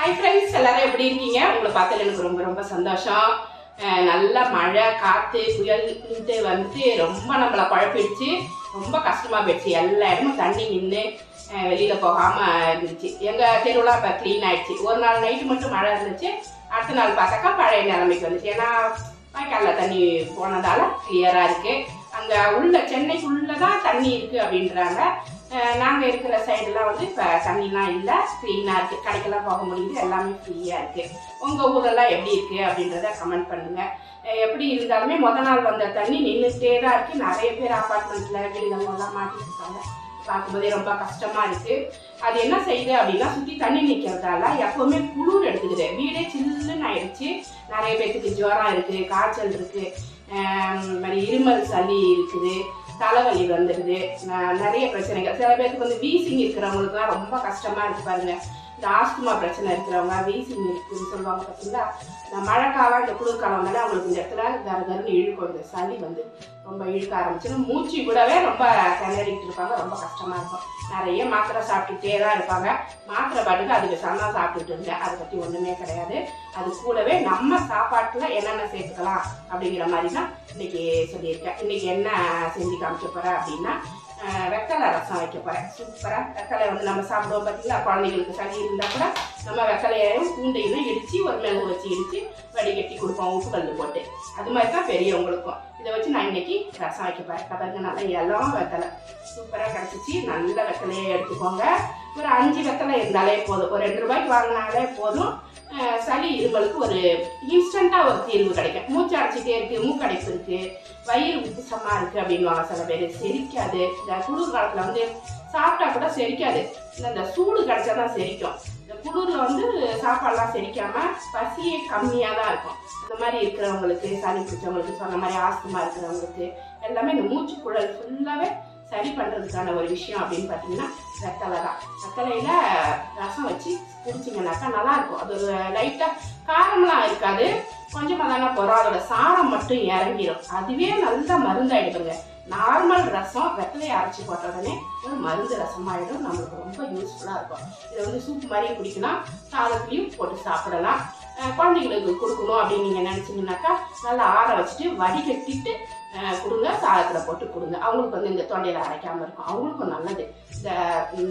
Hi friends எல்லாரும் எப்படி இருக்கீங்க? உங்களை பார்த்ததுல எனக்கு ரொம்ப ரொம்ப சந்தோஷம். நல்ல மழை காற்று புயல்ன்ட்டு வந்துட்டு ரொம்ப நம்மளை குழப்பிடுச்சு. ரொம்ப கஷ்டமாக போயிடுச்சு. எல்லா இடமும் தண்ணி நின்று வெளியில் போகாமல் இருந்துச்சு. எங்கள் தெருவெலாம் இப்போ க்ளீன் ஆகிடுச்சு ஒரு நாள் நைட்டு மட்டும் மழை இருந்துச்சு. அடுத்த நாள் பார்த்தாக்கா பழைய நிலைமைக்கு வந்துச்சு. ஏன்னா வாய்க்காலில் தண்ணி போனதால் கிளியராக இருக்குது அங்கே உள்ள சென்னைக்குள்ளே தான் தண்ணி இருக்குது அப்படின்றாங்க. நாங்கள் இருக்கிற சைடெல்லாம் வந்து இப்போ தண்ணிலாம் இல்லை ஃப்ரீனாக இருக்குது கடைக்கெல்லாம் போக முடியுது எல்லாமே ஃப்ரீயாக இருக்குது உங்கள் ஊரெல்லாம் எப்படி இருக்குது அப்படின்றத கமெண்ட் பண்ணுங்கள் எப்படி இருந்தாலுமே முத நாள் வந்த தண்ணி நின்றுட்டே தான் இருக்குது நிறைய பேர் அப்பார்ட்மெண்ட்டில் வீடுகள்லாம் மாட்டிட்டு பார்க்கும்போதே ரொம்ப கஷ்டமாக இருக்குது அது என்ன செய்யுது அப்படின்னா சுற்றி தண்ணி நிற்கிறதால எப்போவுமே குளிர் எடுத்துக்குது. வீடே சில்லுன்னு ஆயிடுச்சு. நிறைய பேர்த்துக்கு ஜுரம் இருக்குது காய்ச்சல் இருக்குது மாதிரி இருமல் சளி இருக்குது. தலைவலி வந்துடுது நிறைய பிரச்சனைகள். சில பேருக்கு வந்து வீசிங் இருக்கிறவங்களுக்குலாம் ரொம்ப கஷ்டமாக இருக்கு பாருங்க. இந்த ஆஸ்துமா பிரச்சனை இருக்கிறவங்க வீசிங் இருக்குன்னு சொல்லுவாங்க பார்த்தீங்களா? இந்த மழைக்காலம் இந்த குளிர்காலம் வந்தாலே அவங்களுக்கு இந்த இடத்துல தர தருன்னு இழுக்கும். இந்த சளி வந்து ரொம்ப இழுக்க ஆரம்பிச்சிடும். மூச்சு விடவே ரொம்ப திணறிட்டு இருப்பாங்க. ரொம்ப கஷ்டமாக இருக்கும். நிறைய மாத்திரை சாப்பிட்டுட்டே தான் இருப்பாங்க. மாத்திரை பாட்டுக்கு அதுக்கு சமம் சாப்பிட்டுட்டு இருந்தேன். அதை பற்றி ஒன்றுமே கிடையாது. அது கூடவே நம்ம சாப்பாட்டில் என்னென்ன சேர்த்துக்கலாம் அப்படிங்கிற மாதிரி தான் இன்னைக்கு சொல்லியிருக்கேன். இன்னைக்கு என்ன செஞ்சு காமிக்க போகிறேன் அப்படின்னா வெத்தலை ரசம் வைக்க போகிறேன் சூப்பராக வெத்தலை வந்து நம்ம சாப்பிடுவோம் பார்த்தீங்களா குழந்தைங்களுக்கு சளி இருந்தால் கூட நம்ம வெத்தலையையும் பூண்டையும் இடித்து ஒரு மிளகு வச்சு இடித்து வடிகட்டி கொடுப்போம் உப்பு கல் போட்டு. அது மாதிரி தான் பெரியவங்களுக்கும். இதை வச்சு நான் இன்னைக்கு ரசம் வைக்க போகிறேன் பாருங்க நல்லா எல்லாம் வெத்தலை. சூப்பராக கிடச்சிச்சு. நல்ல வெத்தலையை எடுத்துக்கோங்க. ஒரு அஞ்சு வெத்தலை இருந்தாலே போதும். ஒரு ரெண்டு ரூபாய்க்கு வாங்கினாலே போதும். சளி இருமலுக்கு ஒரு இன்ஸ்டண்ட்டாக ஒரு தீர்வு கிடைக்கும். மூச்சு அடைச்சிட்டே இருக்குது மூக்கடைப்பு இருக்குது வயிறு உப்புசமாக இருக்குது அப்படின்வாங்க சில பேர். செரிக்காது. இந்த குளிர் காலத்தில் வந்து சாப்பிட்டா கூட செரிக்காது. இந்த சூடு கிடைச்சா தான் செரிக்கும். இந்த குளிரில் வந்து சாப்பாடெல்லாம் செரிக்காமல் பசியே கம்மியாக தான் இருக்கும். இந்த மாதிரி இருக்கிறவங்களுக்கு சளி பிடிச்சவங்களுக்கு சொன்ன மாதிரி ஆஸ்துமா இருக்கிறவங்களுக்கு எல்லாமே இந்த மூச்சு குழல் ஃபுல்லாகவே சரி பண்ணுறதுக்கான ஒரு விஷயம் அப்படின்னு பார்த்தீங்கன்னா வெத்தலை தான். வெத்தலையில் ரசம் வச்சு குடிச்சிங்கனாக்கா நல்லாயிருக்கும். அது ஒரு லைட்டாக காரம்லாம் இருக்காது. கொஞ்சமாக தானே போகிறோம் அதோட சாரம் மட்டும் இறங்கிடும் அதுவே நல்ல மருந்தாயிடுதுங்க. நார்மல் ரசம் வெத்தலையை அரைச்சி போட்ட உடனே ஒரு மருந்து ரசமாயிடும். நம்மளுக்கு ரொம்ப யூஸ்ஃபுல்லாக இருக்கும். இதை வந்து சூப் மாதிரி குடிக்கலாம். சாதத்துலையும் போட்டு சாப்பிடலாம். குழந்தைங்களுக்கு கொடுக்கணும் அப்படின்னு நீங்கள் நினச்சிங்கனாக்கா நல்லா ஆற வச்சுட்டு வடிகட்டிட்டு கொடுங்க சாதத்தில் போட்டு கொடுங்க. அவங்களுக்கு வந்து இந்த தொண்டையில் அரைக்காமல் இருக்கும். அவங்களுக்கும் நல்லது. இந்த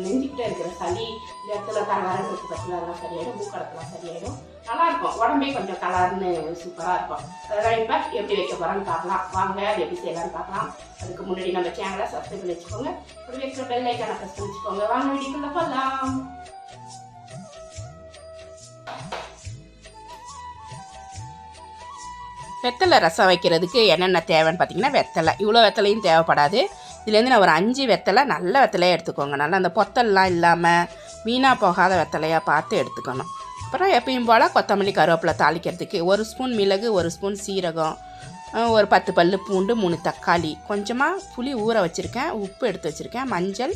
நெஞ்சிக்கிட்ட இருக்கிற சளி இந்த இடத்துல கரகரன்னு இருக்கு பற்றில அதெல்லாம் சரியாயிடும் மூக்கடத்தெல்லாம் சரியாயிடும். நல்லாயிருக்கும். உடம்பே கொஞ்சம் கலர்னு சூப்பராக இருக்கும். அதெல்லாம் இப்போ எப்படி வைக்க போகிறோன்னு பார்க்கலாம். வாங்க அது எப்படி செய்யலாம்னு பார்க்கலாம். அதுக்கு முன்னாடி நம்ம சேனலை சப்ஸ்கிரைப் பண்ணி வச்சுக்கோங்க. ஒரு வைக்கிற பெல் ஐக்கான ப்ரெஸ் பண்ணி வச்சுக்கோங்க. வாங்க வீடியோக்குள்ளே போகலாம் வெத்தலை ரசம் வைக்கிறதுக்கு என்னென்ன தேவைன்னு பார்த்தீங்கன்னா வெத்தலை. இவ்வளோ வெத்தலையும் தேவைப்படாது. இதுலேருந்து நான் ஒரு அஞ்சு வெத்தலை நல்ல வெத்தலையாக எடுத்துக்கோங்க. நல்லா அந்த பொத்தல்லாம் இல்லாமல் வீணாக போகாத வெத்தலையாக பார்த்து எடுத்துக்கணும். அப்புறம் எப்பயும் போல் கொத்தமல்லி கருவேப்பிலை தாளிக்கிறதுக்கு ஒரு ஸ்பூன் மிளகு ஒரு ஸ்பூன் சீரகம் ஒரு பத்து பல் பூண்டு மூணு தக்காளி. கொஞ்சமாக புளி ஊற வச்சுருக்கேன். உப்பு எடுத்து வச்சுருக்கேன். மஞ்சள்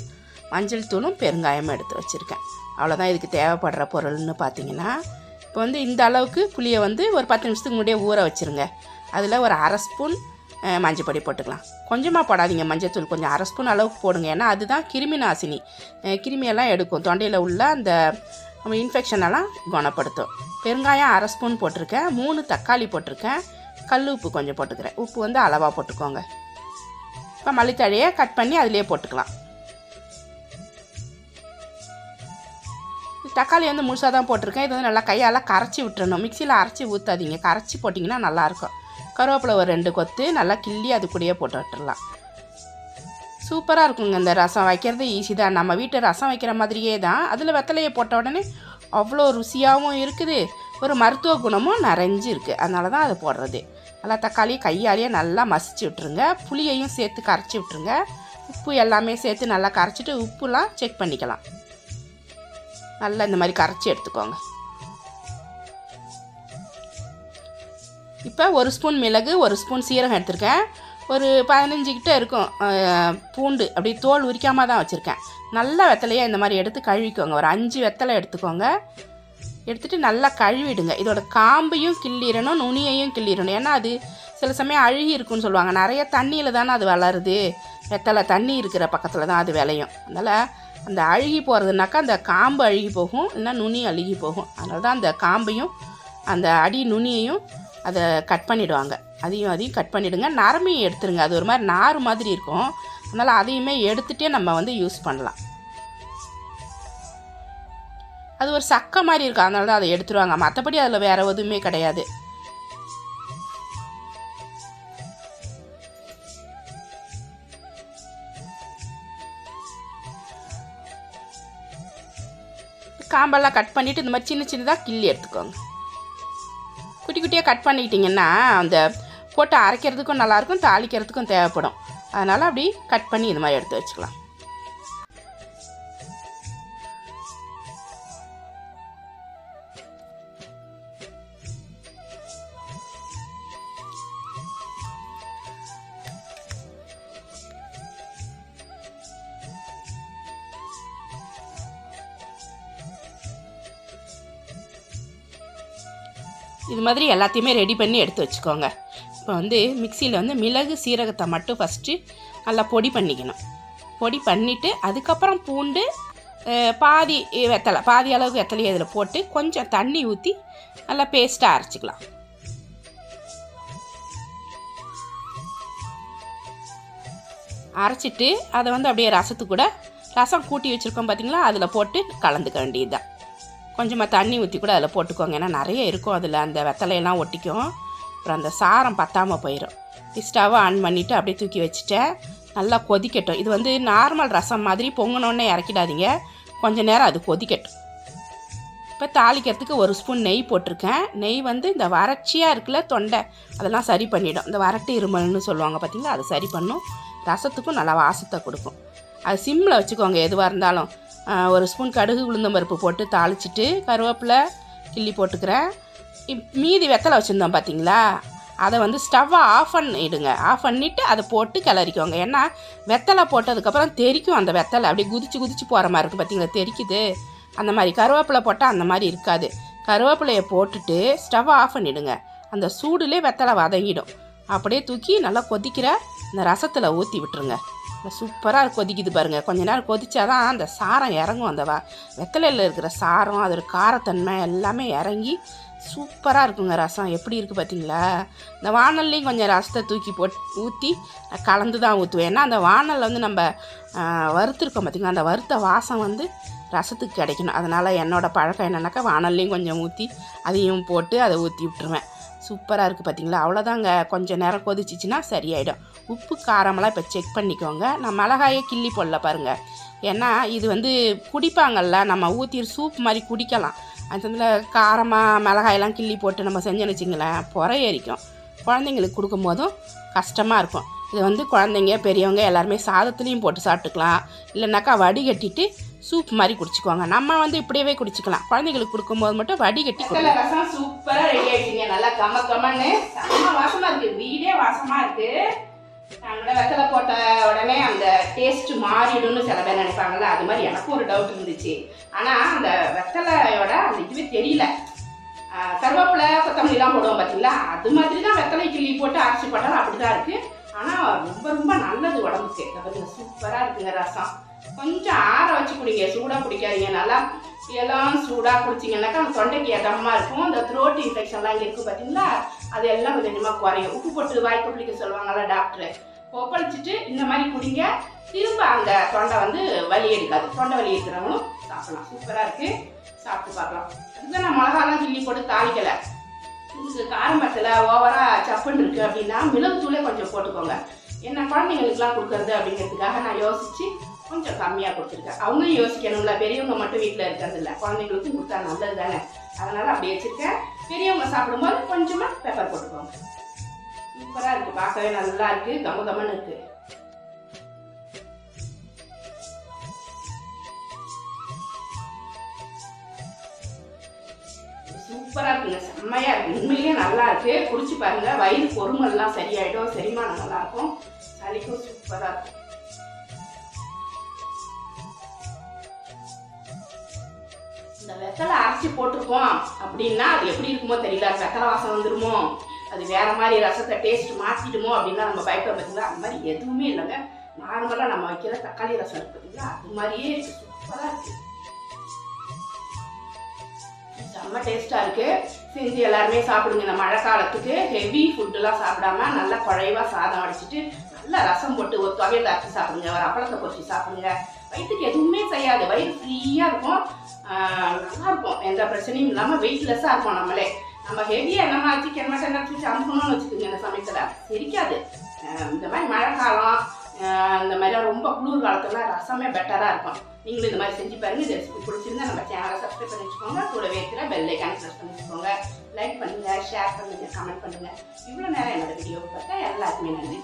மஞ்சள் தூளும் பெருங்காயமும் எடுத்து வச்சுருக்கேன். அவ்வளோதான் இதுக்கு தேவைப்படுற பொருள்னு பார்த்தீங்கன்னா. இப்போ வந்து இந்த அளவுக்கு புளியை வந்து ஒரு பத்து நிமிஷத்துக்கு முன்னாடியே ஊற வச்சுருங்க. அதில் ஒரு அரை ஸ்பூன் அஹ், மஞ்சள் பொடி போட்டுக்கலாம். கொஞ்சமாக போடாதீங்க மஞ்சத்தூள் கொஞ்சம் அரை ஸ்பூன் அளவுக்கு போடுங்க. ஏன்னா அதுதான் கிருமி நாசினி. கிருமியெல்லாம் எடுக்கும். தொண்டையில் உள்ள அந்த நம்ம இன்ஃபெக்ஷன் எல்லாம் குணப்படுத்தும். பெருங்காயம் அரை ஸ்பூன் போட்டிருக்கேன். மூணு தக்காளி போட்டிருக்கேன். கல் உப்பு கொஞ்சம் போட்டுக்கிறேன். உப்பு வந்து அளவாக போட்டுக்கோங்க. இப்போ மல்லித்தழையை கட் பண்ணி அதிலே போட்டுக்கலாம். தக்காளி வந்து முழுசாக தான் போட்டிருக்கேன். இது வந்து நல்லா கையால் கரைச்சி விட்டுறணும். மிக்சியில் அரைச்சி ஊற்றாதீங்க கரைச்சி போட்டிங்கன்னா நல்லாயிருக்கும். கருவேப்பிலை ஒரு ரெண்டு கொத்து நல்லா கிள்ளி அது கூடயே போட்டு விட்டுடலாம் சூப்பராக இருக்குங்க இந்த ரசம். வைக்கிறது ஈஸி தான். நம்ம வீட்டு ரசம் வைக்கிற மாதிரியே தான். அதில் வெத்தலையை போட்ட உடனே அவ்வளோ ருசியாகவும் இருக்குது. ஒரு மருத்துவ குணமும் நிறைஞ்சு இருக்குது அதனால தான் அதை போடுறது. நல்லா தக்காளி கையாலேயே நல்லா மசிச்சு விட்ருங்க புளியையும் சேர்த்து கரைச்சி விட்ருங்க உப்பு எல்லாமே சேர்த்து நல்லா கரைச்சிட்டு உப்புலாம் செக் பண்ணிக்கலாம். நல்லா இந்த மாதிரி கரைச்சி எடுத்துக்கோங்க. இப்போ ஒரு ஸ்பூன் மிளகு ஒரு ஸ்பூன் சீரகம் எடுத்திருக்கேன். ஒரு பதினஞ்சு கிட்ட இருக்கும் பூண்டு. அப்படியே தோல் உரிக்காமல் தான் வச்சுருக்கேன். நல்ல வெத்தலையாக இந்த மாதிரி எடுத்து கழுவிக்கோங்க. ஒரு அஞ்சு வெத்தலை எடுத்துக்கோங்க. எடுத்துட்டு நல்லா கழுவிடுங்க. இதோட காம்பையும் கிள்ளிடணும் நுனியையும் கிள்ளிடணும். ஏன்னா அது சில சமயம் அழுகி இருக்குன்னு சொல்லுவாங்க. நிறைய தண்ணியில் தானே அது வளருது. வெத்தலை தண்ணி இருக்கிற பக்கத்தில் தான் அது விளையும். அதனால் அந்த அழுகி போகிறதுனாக்கா அந்த காம்பு அழுகி போகும் இல்லைன்னா நுனி அழுகி போகும். அதனால தான் அந்த காம்பையும் அந்த அடி நுனியையும் அதை கட் பண்ணிவிடுவாங்க அதையும் அதையும் கட் பண்ணிவிடுங்க நரமையும் எடுத்துருங்க. அது ஒரு மாதிரி நார் மாதிரி இருக்கும். அதனால் அதையுமே எடுத்துகிட்டே நம்ம வந்து யூஸ் பண்ணலாம். அது ஒரு சக்கை மாதிரி இருக்கும். அதனால தான் அதை எடுத்துருவாங்க. மற்றபடி அதில் வேறு எதுவுமே கிடையாது. காம்பெல்லாம் கட் பண்ணிவிட்டு இந்த மாதிரி சின்ன சின்னதாக கிள்ளி எடுத்துக்கோங்க. குட்டி குட்டியாக கட் பண்ணிக்கிட்டிங்கன்னா அந்த போட்டு அரைக்கிறதுக்கும் நல்லாயிருக்கும் தாளிக்கிறதுக்கும் தேவைப்படும். அதனால் அப்படி கட் பண்ணி இந்த மாதிரி எடுத்து வச்சுக்கலாம். இது மாதிரி எல்லாத்தையுமே ரெடி பண்ணி எடுத்து வச்சுக்கோங்க. இப்போ வந்து மிக்சியில் வந்து மிளகு சீரகத்தை மட்டும் ஃபஸ்ட்டு நல்லா பொடி பண்ணிக்கணும். பொடி பண்ணிவிட்டு அதுக்கப்புறம் பூண்டு பாதி வெத்தலை பாதி அளவு வெத்தலையை இதில் போட்டு கொஞ்சம் தண்ணி ஊற்றி நல்லா பேஸ்ட்டாக அரைச்சிக்கலாம். அரைச்சிட்டு அதை வந்து அப்படியே ரசத்து கூட ரசம் கூட்டி வச்சுருக்கோம் பார்த்தீங்களா அதில் போட்டு கலந்துக்க வேண்டியதுதான். கொஞ்சமாக தண்ணி ஊற்றி கூட அதில் போட்டுக்கோங்க. ஏன்னா நிறைய இருக்கும் அதில். அந்த வெத்தலையெல்லாம் ஒட்டிக்கும். அப்புறம் அந்த சாரம் பத்தாமல் போயிடும் ஸ்டவ்வை ஆன் பண்ணிவிட்டு அப்படியே தூக்கி வச்சுட்டேன் நல்லா கொதிக்கட்டும். இது வந்து நார்மல் ரசம் மாதிரி பொங்கணுன்னே இறக்கிடாதீங்க. கொஞ்சம் நேரம் அது கொதிக்கட்டும். இப்போ தாளிக்கிறதுக்கு ஒரு ஸ்பூன் நெய் போட்டிருக்கேன். நெய் வந்து இந்த வறட்சியாக இருக்குல்ல தொண்டை அதெல்லாம் சரி பண்ணிடும். இந்த வறட்டு இருமல்னு சொல்லுவாங்க பார்த்தீங்களா அது சரி பண்ணும். ரசத்துக்கும் நல்லா வாசத்தை கொடுக்கும். அது சிம்மில் வச்சுக்கோங்க எதுவாக இருந்தாலும். ஒரு ஸ்பூன் கடுகு உளுந்தம் பருப்பு போட்டு தாளிச்சிட்டு கருவேப்பிலை கிள்ளி போட்டுக்கிறேன். இப்- மீதி வெத்தலை வச்சுருந்தோம் பார்த்தீங்களா அதை வந்து ஸ்டவ்வை ஆஃப் பண்ணிடுங்க. ஆஃப் பண்ணிவிட்டு அதை போட்டு கிளறிக்கோங்க. ஏன்னா வெத்தலை போட்டதுக்கப்புறம் தெறிக்கும் அந்த வெத்தலை. அப்படியே குதிச்சு குதிச்சு போகிற மாதிரி இருக்குது பார்த்தீங்களா தெறிக்குது அந்த மாதிரி கருவேப்பிலை போட்டால் அந்த மாதிரி இருக்காது. கருவேப்பிலையை போட்டுட்டு ஸ்டவ்வை ஆஃப் பண்ணிவிடுங்க அந்த சூடுலேயே வெத்தலை வதங்கிடும். அப்படியே தூக்கி நல்லா கொதிக்கிற இந்த ரசத்தில் ஊற்றி விட்டுருங்க. சூப்பராக கொதிக்குது பாருங்கள் கொஞ்ச நேரம் கொதிச்சாதான் அந்த சாரம் இறங்கும் அந்த வா வெத்தலையில் இருக்கிற சாரம் அதோட காரத்தன்மை எல்லாமே இறங்கி சூப்பராக இருக்குங்க ரசம். எப்படி இருக்குது பார்த்தீங்களா இந்த வானல்லையும் கொஞ்சம் ரசத்தை தூக்கி போட்டு ஊற்றி கலந்து தான் ஊற்றுவேன் ஏன்னா அந்த வானலில் வந்து நம்ம வறுத்துருக்கோம் பார்த்திங்களா அந்த வறுத்த வாசம் வந்து ரசத்துக்கு கிடைக்கணும். அதனால் என்னோடய பழக்கம் என்னென்னாக்கா வானல்லையும் கொஞ்சம் ஊற்றி அதையும் போட்டு அதை ஊற்றி விட்டுருவேன். சூப்பராக இருக்குது பார்த்தீங்களா அவ்வளோதாங்க கொஞ்சம் நேரம் கொதிச்சிச்சின்னா சரியாயிடும். உப்பு காரமெல்லாம் இப்போ செக் பண்ணிக்கோங்க. நான் மிளகாயே கிள்ளி போடல பாருங்கள் ஏன்னா இது வந்து குடிப்பாங்கல்ல நம்ம ஊற்றி சூப் மாதிரி குடிக்கலாம். அந்த சமயத்தில் காரமாக மிளகாயெல்லாம் கிள்ளி போட்டு நம்ம செஞ்சோன்னு வச்சிங்களேன் புறையரிக்கும் குழந்தைங்களுக்கு குழந்தைங்களுக்கு கொடுக்கும்போதும் கஷ்டமாக இருக்கும். இது வந்து குழந்தைங்க பெரியவங்க எல்லாருமே சாதத்துலேயும் போட்டு சாப்பிட்டுக்கலாம். இல்லைனாக்கா வடிகட்டிட்டு சூப் மாதிரி குடிச்சுக்குவாங்க. நம்ம வந்து இப்படியே குடிச்சுக்கலாம். குழந்தைங்களுக்கு கொடுக்கும்போது மட்டும் வடிகட்டி ரசம் சூப்பராக ரெடி ஆயிடுச்சுங்க. நல்லா கம்ம கம்மன்னு செம்ம வாசமாக இருக்குது வீடே வாசமாக இருக்குது நாங்களே வெத்தலை போட்ட உடனே அந்த டேஸ்ட் மாறிடும்னு சில பேர் நினைப்பாங்கல்ல. அது மாதிரி எனக்கும் ஒரு டவுட் இருந்துச்சு. ஆனால் அந்த வெத்தலையோட அந்த இதுவே தெரியல. கருவேப்பிலை கொத்தமல்லிலாம் போடுவோம் பார்த்தீங்களா அது மாதிரி தான் வெத்தலை கிள்ளி போட்டு அரைச்சி போட்டாலும் அப்படி தான் இருக்குது ஆனால் ரொம்ப ரொம்ப நல்லது உடம்புக்கு. இந்த சூப்பராக இருக்குங்க ரசம். கொஞ்சம் ஆற வச்சு குடிங்க. சூடாக குடிக்காதீங்க. நல்லா எல்லாம் சூடாக குடிச்சிங்கனாக்கா அந்த தொண்டைக்கு இதமாக இருக்கும். அந்த த்ரோட் இன்ஃபெக்ஷன்லாம் இங்கே இருக்குது பார்த்தீங்களா அது எல்லாம் கொஞ்சம் கொஞ்சமாக குறையும். உப்பு போட்டு வாய் கொப்பளிக்க சொல்லுவாங்கல்ல டாக்டரு ஒப்படைச்சிட்டு இந்த மாதிரி குடிங்க. திரும்ப அந்த தொண்டை வந்து வலி எடுக்காது. தொண்டை வலி எடுக்கிறவங்களும் சாப்பிடலாம். சூப்பராக இருக்குது சாப்பிட்டு பார்க்கலாம். அதுக்கு நான் மிளகாலாம் கிள்ளி போட்டு தாளிக்கலை. உங்களுக்கு காரம்பத்தில் ஓவராக சப்புன்னு இருக்குது அப்படின்னா மிளகுத்தூளே கொஞ்சம் போட்டுக்கோங்க. என்ன குழந்தைங்களுக்குலாம் கொடுக்குறது அப்படிங்கிறதுக்காக நான் யோசித்து கொஞ்சம் கம்மியாக கொடுத்துருக்கேன் அவங்களும் யோசிக்கணும்ல. பெரியவங்க மட்டும் வீட்டில் இருக்கிறது இல்லை குழந்தைங்களுக்கு கொடுத்தா நல்லது தானே? அதனால் அப்படி வச்சுருக்கேன் பெரியவங்க சாப்பிடும்போது கொஞ்சமாக பெப்பர் போட்டுக்கோங்க. சூப்பராக இருக்குது பார்க்கவே நல்லா இருக்குது கம கமன்னு இருக்குது சூப்பராக இருக்குங்க. செம்மையாக இருக்குது உண்மையிலேயே நல்லா இருக்கு. குடிச்சு பாருங்க. வயிறு பொறுமெல்லாம் சரியாயிடும். செரிமானம் நல்லாயிருக்கும் சளிக்கும் சூப்பராக இருக்கும். வெத்தலை அரைச்சி போட்டிருக்கோம். அப்படின்னா அது எப்படி இருக்குமோ தெரியல. அது வெத்தலை வாசம் வந்துருமோ? அது வேற மாதிரி ரசத்தை டேஸ்ட் மாற்றிடுமோ அப்படின்னா நம்ம பயப்பட பார்த்தீங்களா அந்த மாதிரி எதுவுமே இல்லைங்க. நார்மலாக நம்ம வைக்கிற தக்காளி ரசம் இருக்கு பார்த்தீங்களா அது மாதிரியே இருக்கு. இருக்கு. செம்ம டேஸ்ட்டாக இருக்கு. செஞ்சு எல்லாருமே சாப்பிடுங்க. இந்த மழை காலத்துக்கு ஹெவி ஃபுட்டுலாம் சாப்பிடாம நல்லா குழைவாக சாதம் அடிச்சிட்டு நல்லா ரசம் போட்டு ஒரு தொகையில் அரைச்சி சாப்பிடுங்க ஒரு அப்பளத்தை பொறிச்சு சாப்பிடுங்க. வயிற்றுக்கு எதுவுமே செய்யாது. வயிறு ஃப்ரீயாக இருக்கும். நல்லா இருக்கும். எந்த பிரச்சனையும் இல்லாமல் வெயிட்லெஸ்ஸாக இருக்கும் நம்மளே. நம்ம ஹெவியாக என்னமா சிக்கன் மட்டன் வச்சு அமுக்கணும்னு வச்சுக்கோங்க இந்த சமயத்தில். சிரிக்காது. இந்த மாதிரி மழை காலம் அந்த இந்த மாதிரி ரொம்ப குளிர் காலத்துல ரசமே பெட்டராக இருக்கும். நீங்களும் இந்த மாதிரி செஞ்சு பாருங்க. இந்த ரெசிபி பிடிச்சிருந்தா நம்ம சேனலை சப்ஸ்கிரைப் பண்ணி வச்சுக்கோங்க. கூடவே இருக்கிற பெல் ஐக்கான ப்ரெஸ் பண்ணி வச்சுக்கோங்க. லைக் பண்ணுங்க ஷேர் பண்ணுங்க கமெண்ட் பண்ணுங்க. இவ்வளோ நேரம் என்னோட வீடியோ பார்த்தா எல்லாருக்குமே நன்றி.